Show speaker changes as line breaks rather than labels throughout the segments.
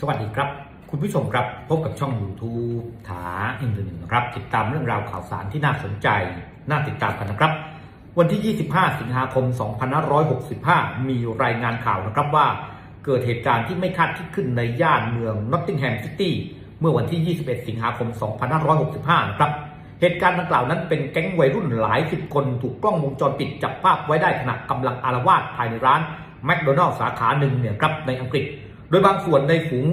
สวัสดีครับ คุณผู้ชมครับ พบกับช่อง YouTube ถาอินเทอร์เน็ตนะครับ ติดตามเรื่องราวข่าวสารที่น่าสนใจ น่าติดตามกันนะครับ วันที่ 25 สิงหาคม 2565 มีรายงานข่าวนะครับว่า เกิดเหตุการณ์ที่ไม่คาดคิดขึ้นในย่านเมืองนอตติงแฮมซิตี้เมื่อวันที่ 21 สิงหาคม 2565 นะครับ เหตุการณ์ดังกล่าวนั้นเป็นแก๊งวัยรุ่นหลายสิบคนถูกกล้องวงจรปิดจับภาพไว้ได้ขณะกำลังอารวาสภายในร้านแมคโดนัลล์สาขาหนึ่งเนี่ยครับในอังกฤษ โดยบางส่วนในฝูง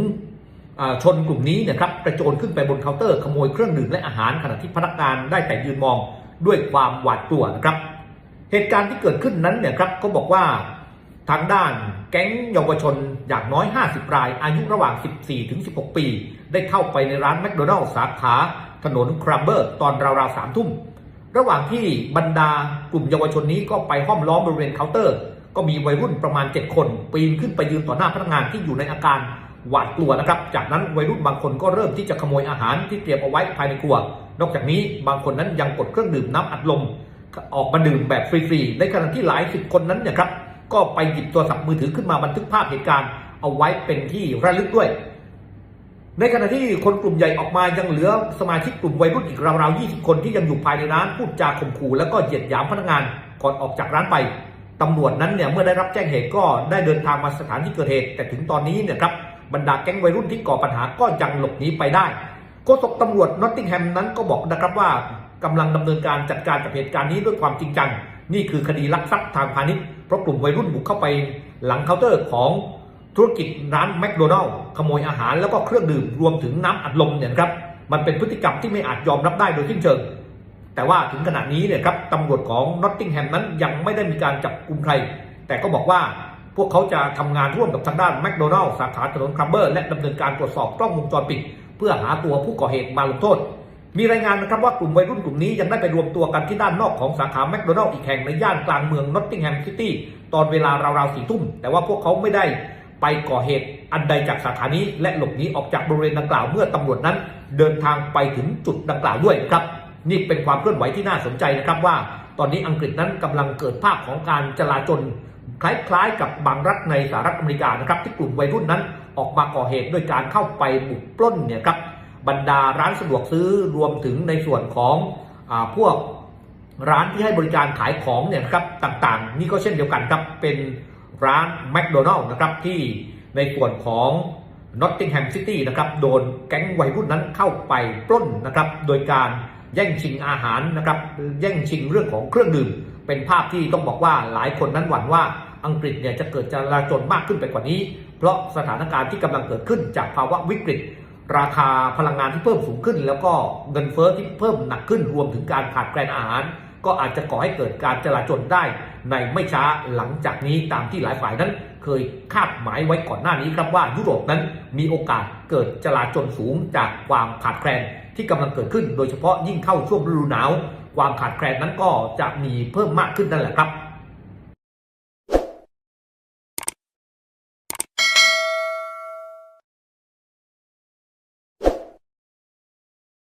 ชนกลุ่มนี้เนี่ยครับกระโจนขึ้นไปบนเคาน์เตอร์ขโมยเครื่องดื่มและอาหารขณะที่พนักงานได้แต่ยืนมองด้วยความหวาดกลัวนะครับ เหตุการณ์ที่เกิดขึ้นนั้นเนี่ยครับก็บอกว่าทางด้านแก๊งเยาวชนอย่างน้อย 50 ราย อายุระหว่าง 14 ถึง 16 ปี ได้เข้าไปในร้านแมคโดนัลล์สาขาถนนครัมเบอร์ ตอนราวๆสามทุ่ม ระหว่างที่บรรดากลุ่มเยาวชนนี้ก็ไปห้อมล้อมบริเวณเคาน์เตอร์ ก็มีวัยรุ่นประมาณ 7 คน ปีนขึ้นไปยืนต่อหน้าพนักงานที่อยู่ในอาการหวาดกลัวนะครับ จากนั้นวัยรุ่นบางคนก็เริ่มที่จะขโมยอาหารที่เตรียมเอาไว้ภายในครัว นอกจากนี้บางคนนั้นยังกดเครื่องดื่มน้ำอัดลม ออกมาดื่มแบบฟรีๆ ในขณะที่หลายสิบคนนั้นเนี่ยครับก็ไปหยิบโทรศัพท์มือถือขึ้นมาบันทึกภาพเหตุการณ์เอาไว้เป็นที่ระลึกด้วย ในขณะที่คนกลุ่มใหญ่ออกมายังเหลือสมาชิกกลุ่มวัยรุ่นอีกราวๆ 20 คนที่ยังอยู่ภายในร้านพูดจาข่มขู่แล้วก็เหยียดหยามพนักงานก่อนออกจากร้านไป ตำรวจนั้นเนี่ยเมื่อได้รับแจ้งเหตุก็ได้เดินทางมาสถานที่เกิดเหตุ แต่ถึงตอนนี้เนี่ยครับบรรดาแก๊งวัยรุ่นที่ก่อปัญหาก็ยังหลบหนีไปได้โฆษกตำรวจนอตติงแฮมนั้นก็บอกนะครับว่ากำลังดำเนินการจัดการกับเหตุการณ์นี้ด้วยความจริงจัง นี่คือคดีลักทรัพย์ทางพาณิชย์เพราะกลุ่มวัยรุ่นบุกเข้าไปหลังเคาน์เตอร์ของธุรกิจร้านแมคโดนัลล์ขโมยอาหารแล้วก็เครื่องดื่มรวมถึงน้ำอัดลมเนี่ยครับมันเป็นพฤติกรรมที่ไม่อาจยอมรับได้โดยสิ้นเชิง แต่ว่าถึงขณะนี้เนี่ยครับตำรวจของนอตติงแฮมนั้นยังไม่ได้มีการจับกลุ่มใคร แต่ก็บอกว่าพวกเขาจะทำงานร่วมกับทางด้านแมคโดนัลล์สาขาถนนครัมเบอร์ และดำเนินการตรวจสอบกล้องวงจรปิด เพื่อหาตัวผู้ก่อเหตุมาลงโทษ มีรายงานนะครับว่ากลุ่มวัยรุ่นกลุ่มนี้ยังได้ไปรวมตัวกันที่ด้านนอกของสาขาแมคโดนัลล์อีกแห่งในย่านกลางเมืองนอตติงแฮมซิตี้ตอนเวลาราวๆสี่ทุ่ม แต่ว่าพวกเขาไม่ได้ไปก่อเหตุอันใดจากสาขานี้และหลบหนีออกจากบริเวณดังกล่าวเมื่อตำรวจนั้น เดินทางไปถึงจุดดังกล่าวด้วยครับ นี่เป็นความเคลื่อนไหวที่น่าสนใจนะครับว่า ตอนนี้อังกฤษนั้นกำลังเกิดภาพของการจลาจลคล้ายๆ กับบางรัฐในสหรัฐอเมริกานะครับที่กลุ่มวัยรุ่นนั้นออกมาก่อเหตุด้วยการเข้าไปบุกปล้นเนี่ยครับบรรดาร้านสะดวกซื้อรวมถึงในส่วนของอพวกร้านที่ให้บริการขายของเนี่ยครับต่างๆ นี่ก็เช่นเดียวกันครับเป็นร้านแมคโดนัลล์นะครับที่ในส่วนของนอตติงแฮมซิตี้นะครับโดนแก๊งวัยรุ่นนั้นเข้าไปปล้นนะครับโดยการ แย่งชิงอาหารนะครับแย่งชิงเรื่องของเครื่องดื่ม เป็นภาพที่ต้องบอกว่าหลายคนนั้นหวั่นว่าอังกฤษเนี่ยจะเกิดจลาจลมากขึ้นไปกว่านี้ เพราะสถานการณ์ที่กำลังเกิดขึ้นจากภาวะวิกฤต ราคาพลังงานที่เพิ่มสูงขึ้น แล้วก็เงินเฟ้อที่เพิ่มหนักขึ้นรวมถึงการขาดแคลนอาหาร ก็อาจจะก่อให้เกิดการจลาจลได้ในไม่ช้าหลังจากนี้ตามที่หลายฝ่ายนั้น เคยคาดหมายไว้ก่อนหน้านี้ครับว่ายุโรปนั้นมีโอกาสเกิดจลาจลสูงจากความขาดแคลน ที่กำลังเกิดขึ้น โดยเฉพาะยิ่งเข้าช่วงฤดูหนาว ความขาดแคลนนั้นก็จะมีเพิ่มมากขึ้นนั่นแหละครับ